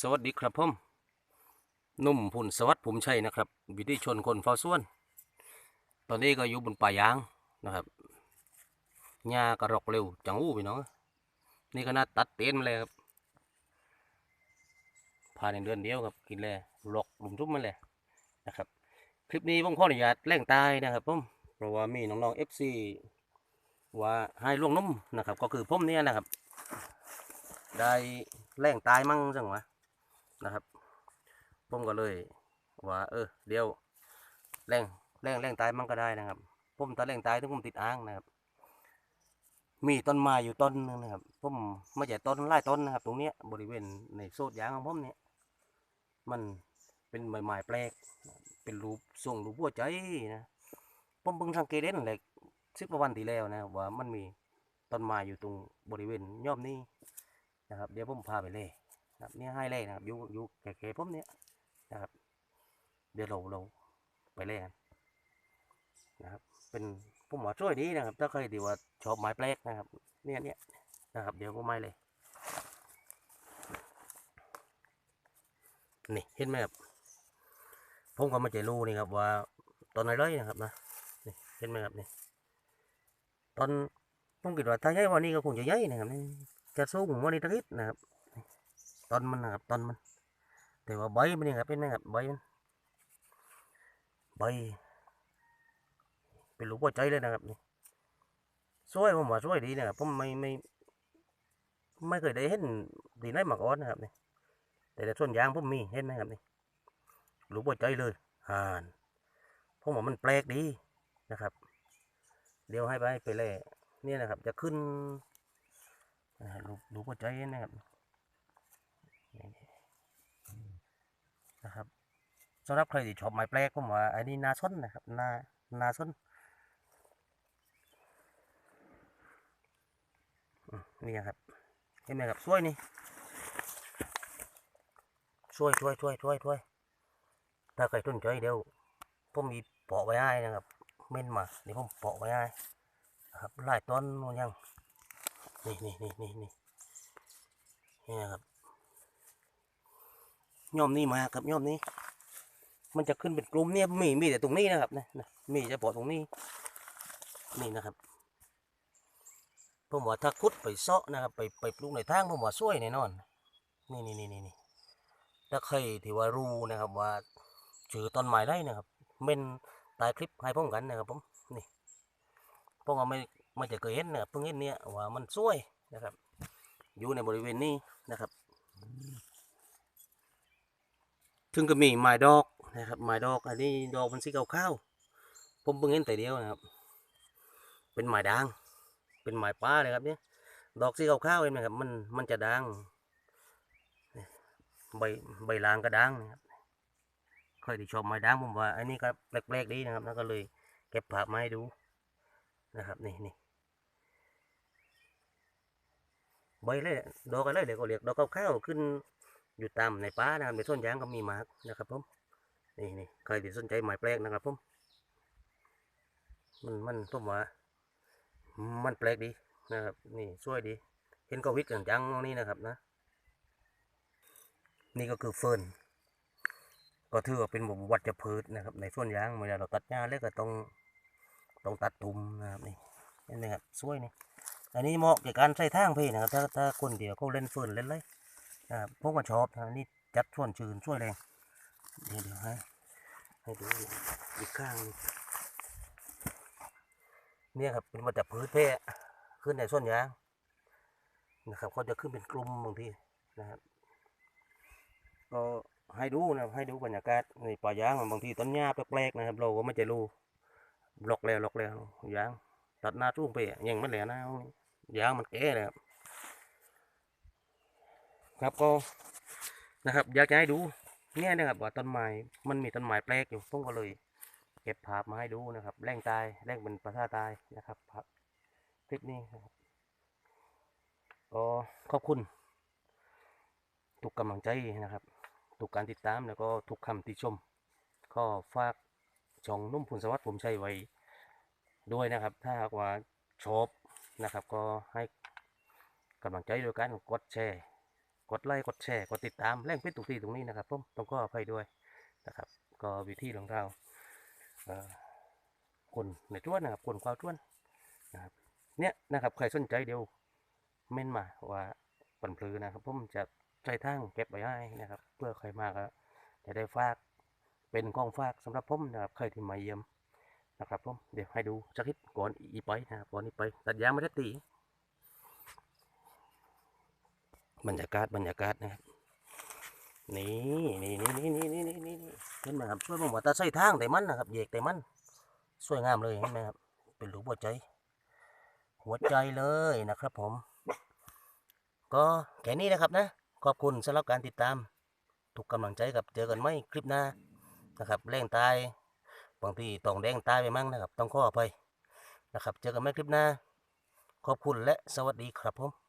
สวัสดีครับผมนุ่มผุ่นสวัสดิ์ผมชัยนะครับ วิธีชนคนเฝ้าส่วน ตอนนี้ก็อยู่บนป่ายางนะครับหญ้ากระรอกเร็วจังอู้พี่น้องนี่ก็น่าตัดเต็นมาเลยครับภายในเดือนเดียวครับกินเลยหลอกหลุมทุบมาเลยนะครับ คลิปนี้ผมขออนุญาตแรงตายนะครับผมเพราะว่ามีน้องๆเอฟซีว่าให้ล่วงนุ่มนะครับ ก็คือผมเนี่ยนะครับ ได้แรงตายมั่งจังวะ นะครับผมก็เลยว่าเออเดี๋ยวแรงแรงแรงตายมั่งก็ได้นะครับผมตอนแรงตายถึงผมติดอ่างนะครับ มีต้นไม้อยู่ต้นหนึงนะครับผมไม่ใช่ต้นไร่ต้นนะครับ ตรงเนี้ยบริเวณในโซดยางของผมเนี่ยมันเป็นใบไม้แปลก เป็นรูปทรงรูปหัวใจนะผมเพิ่งสังเกตเห็นเลยสิบวันที่แล้วนะว่ามันมีต้นไม้อยู่ตรงบริเวณย่อมนี้นะครับ เดี๋ยวผมพาไปเลย ครับเนี่ยให้เลยนะครับยูยูแก่ๆผมเนี่ยนะครับ เดี๋ยวเราเราไปเล่นกันนะครับ เป็นผมว่าช่วยดีนะครับ ถ้าใครที่ว่าชอบไม้แปลกนะครับ เนี่ยเนี่ยนะครับ เดี๋ยวผมไม่เลย นี่เห็นไหมครับผมก็มาใจรู้นี่ครับว่าตอนไหนเลยนะครับนะนี่เห็นไหมครับนี่ตอนผมคิดว่าถ้าใหญ่วันนี้ก็คงจะใหญ่นะครับนี่จะสูงกว่านี้ตะกิดนะครับ ต้นมันนะครับต้นมัน แต่ว่าใบมันนี่ครับเป็นไหมครับใบมันใบเป็นรูปหัวใจเลยนะครับนี่สวยผมว่าสวยดีนะครับผมไม่ไม่ไม่เคยได้เห็นดีไหนมาก่อนนะครับนี่แต่ส่วนยางผมมีเห็นไหมครับนี่รูปหัวใจเลยห่านผมว่ามันแปลกดีนะครับ เดี๋ยวให้ไปไปเลยนี่นะครับ จะขึ้นรูปรูปหัวใจนะครับ นะครับสำหรับใครที่ชอบไม้แปลกผมว่าอันนี้นาส้นนะครับนานาส้นอืมนี่ครับเห็นไหมครับสวยนี่ช่วยช่วยช่วยช่วยช่วยถ้าใครสนใจเดี๋ยวผมมีเปาะไว้ให้นะครับเม่นมาเดี๋ยวผมเปาะไว้ให้นะครับไล่ต้นมันยังนี่นี่นี่นี่นี่นี่นะครับ ย่อมนี่มาครับย่อมนี้ มันจะขึ้นเป็นกลุ่มเนี่ยมีมีแต่ตรงนี้นะครับนะมีเฉพาะตรงนี้นี่นะครับผมว่าถ้าคุดไปเซาะนะครับ ไปไปปลูกในทางผมว่าสวยแน่นอน นี่นี่นี่นี่นี่ถ้าใครที่ว่ารู้นะครับว่าชื่อต้นไม้ได้นะครับเมนตายคลิปให้พ้องกันนะครับผมนี่ผมว่าไม่ไม่จะเคยเห็นนะครับเพิ่งเห็นเนี่ยว่ามันสวยนะครับ อยู่ในบริเวณนี้นะครับ ถึงก็มีไม้ดอกนะครับไม้ดอก อันนี้ดอกมันสีขาวๆผมเพิ่งเห็นแต่เดียวนะครับ เป็นไม้ด่าง เป็นไม้ป้าเลยครับเนี่ยดอกสีขาวๆเห็นไหมครับมันมันจะด่างใบใบลางก็ด่างนะครับใครที่ชอบไม้ด่างผมว่าอันนี้ก็แปลกๆดีนะครับแล้วก็เลยเก็บภาพมาให้ดูนะครับนี่นี่ใบเลยดอกอะไรเดี๋ยวก็เรียกดอกข้าวๆขึ้น อยู่ตามในป่านะครับในต้นยางก็มีหมากนะครับผมนี่นี่ใครที่สนใจไม้แปลกนะครับผมมันมันผมว่ามันแปลกดีนะครับ นี่สวยดี เห็นก็วิกอย่งจังๆนี่นะครับนะ นี่ก็คือเฟิร์นก็ถือว่าเป็นหมู่วัชพืชนะครับ ในส่วนยางเวลาเราตัดหญ้าแล้วก็ต้องต้องตัดตุ่มนะครับนี่เห็นไหมครับสวยนี่อันนี้เหมาะกับการใช้ทางพี่นะครับ ถ้าถ้าคนเดียวเขาเล่นเฟืนเล่นเลย นะครับผมก็ชอบนะนี่จัดส่วนชื้นช่วยแรงเดี๋ยวเดี๋ยวให้ให้ดูอีกข้างเนี่ยครับเป็นมาจากพืชเพศขึ้นในส่วนยางนะครับเขาจะขึ้นเป็นกลุ่มบางทีนะครับก็ให้ดูนะให้ดูบรรยากาศในป่ายางบางทีต้นหญ้าแปลกๆนะครับ เราก็ไม่จะรู้หลอกแล้วหลอกแล้วยางตัดหน้าทุ่งไปอยังไม่แหลนะยางมันแก่แล้วครับ ครับก็นะครับ อยากจะให้ดูเนี่ยนะครับว่าต้นไม้มันมีต้นไม้แปลกอยู่ผมก็เลย เก็บภาพมาให้ดูนะครับ แรงตายแรงเป็นประสาตายนะครับภาพคลิปนี้นะครับก็ขอบคุณทุกกำลังใจนะครับทุกการติดตามแล้วก็ทุกคำติชม ก็ฝากช่องนุ่มผุนสวัสดิ์ผมใช้ไว้ด้วยนะครับ ถ้าหากว่าชอบนะครับ ก็ให้กำลังใจโดยการกดแชร์ กดไลค์กดแชร์กดติดตามแรงพิษตุกทีตรงนี้นะครับผมต้องก็อภัยด้วยนะครับ ก็วิธีของเราคนในจ้วนนะครับคนความจ้วนนะครับเนี่ยนะครับใครสนใจเดี๋ยวเม่นมาว่าปันพลือนะครับผมจะใช้ทางเก็บไว้ให้นะครับ เพื่อใครมาก็จะได้ฝากเป็นของฝากสำหรับผมนะครับใครที่มาเยี่ยมนะครับผมเดี๋ยวให้ดูสักนิดก่อนอีไปนะครับก่อนอีไปตัดยางไม่ได้ตี บรรยากาศบรรยากาศนะครับนี่นี่นี่นี่นี่นี่นี่นี่นี่เห็นไหมครับเพื่อนผมว่าตาใส่ทางแต่มันนะครับเหยกแต่มันสวยงามเลยเห็นไหมครับ เป็นรูปหัวใจ หัวใจเลยนะครับผม ก็แค่นี้นะครับนะ ขอบคุณสำหรับการติดตาม ทุกกำลังใจกับเจอกันไหมคลิปหน้านะครับแรงตายบางทีต้องแดงตายไปมั่งนะครับ ต้องขออภัยนะครับ เจอกันไหมคลิปหน้า ขอบคุณและสวัสดีครับผม